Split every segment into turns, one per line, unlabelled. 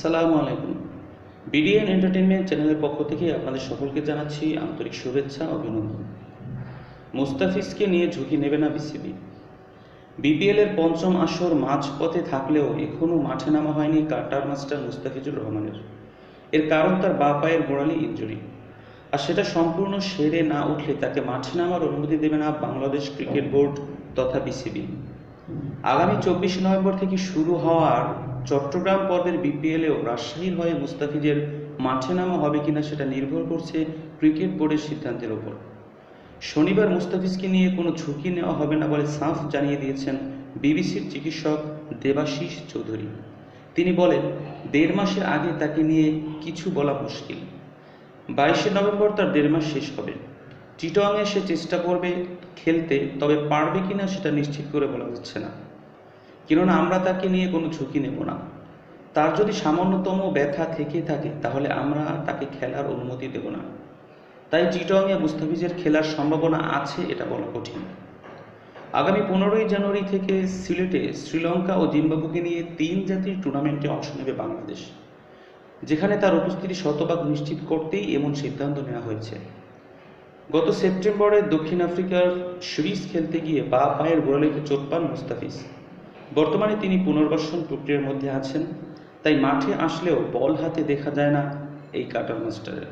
আসসালামু আলাইকুম। BDN entertainment চ্যানেলের পক্ষ থেকে আপনাদের সকলকে জানাচ্ছি আন্তরিক শুভেচ্ছা, অভিনন্দন। মুস্তাফিজকে নিয়ে ঝুঁকি নেবে না বিসিবি। বিপিএলের পঞ্চম আসর মাঝপথে থাকলেও এখনও মাঠে নামা হয়নি কাটার মাস্টার মুস্তাফিজুর রহমানের। এর কারণ তার বা পায়ের গোড়ালি ইনজুরি। আর সেটা সম্পূর্ণ সেরে না উঠলে তাকে মাঠে নামার অনুমতি দেবে না বাংলাদেশ ক্রিকেট বোর্ড তথা বিসিবি। আগামী চব্বিশে নভেম্বর থেকে শুরু হওয়ার চট্টগ্রাম পর্বের বিপিএলেও রাজশাহীর হয়ে মুস্তাফিজের মাঠে নামা হবে কিনা সেটা নির্ভর করছে ক্রিকেট বোর্ডের সিদ্ধান্তের ওপর শনিবার মুস্তাফিজকে নিয়ে কোনো ঝুঁকি নেওয়া হবে না বলে সাফ জানিয়ে দিয়েছেন বিবিসির চিকিৎসক দেবাশিস চৌধুরী। তিনি বলেন, দেড় মাসের আগে তাকে নিয়ে কিছু বলা মুশকিল। বাইশে নভেম্বর তার দেড় মাস শেষ হবে। টিটংয়ে সে চেষ্টা করবে খেলতে, তবে পারবে কিনা সেটা নিশ্চিত করে বলা যাচ্ছে না। কেননা আমরা তাকে নিয়ে কোনো ঝুঁকি নেব না। তার যদি সামান্যতম ব্যথা থেকে থাকে, তাহলে আমরা তাকে খেলার অনুমতি দেব না। তাই চিটংয়ে মুস্তাফিজের খেলার সম্ভাবনা আছে এটা বলা কঠিন। আগামী পনেরোই জানুয়ারি থেকে সিলেটে শ্রীলঙ্কা ও জিম্বাবুকে নিয়ে তিন জাতির টুর্নামেন্টে অংশ নেবে বাংলাদেশ, যেখানে তার উপস্থিতি শতভাগ নিশ্চিত করতেই এমন সিদ্ধান্ত নেওয়া হয়েছে। গত সেপ্টেম্বরে দক্ষিণ আফ্রিকার সিরিজ খেলতে গিয়ে বা পায়ের গোড়ালিতে চোট পান মুস্তাফিজ। বর্তমানে তিনি পুনর্বাসন প্রক্রিয়ার মধ্যে আছেন, তাই মাঠে আসলেও বল হাতে দেখা যায় না এই কাটার মাস্টারের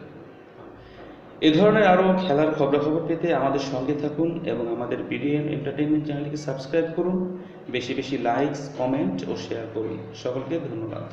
এ ধরনের আরও খেলার খবরাখবর পেতে আমাদের সঙ্গে থাকুন এবং আমাদের বিডিএম এন্টারটেনমেন্ট চ্যানেলকে সাবস্ক্রাইব করুন। বেশি বেশি লাইকস, কমেন্ট ও শেয়ার করুন। সকলকে ধন্যবাদ।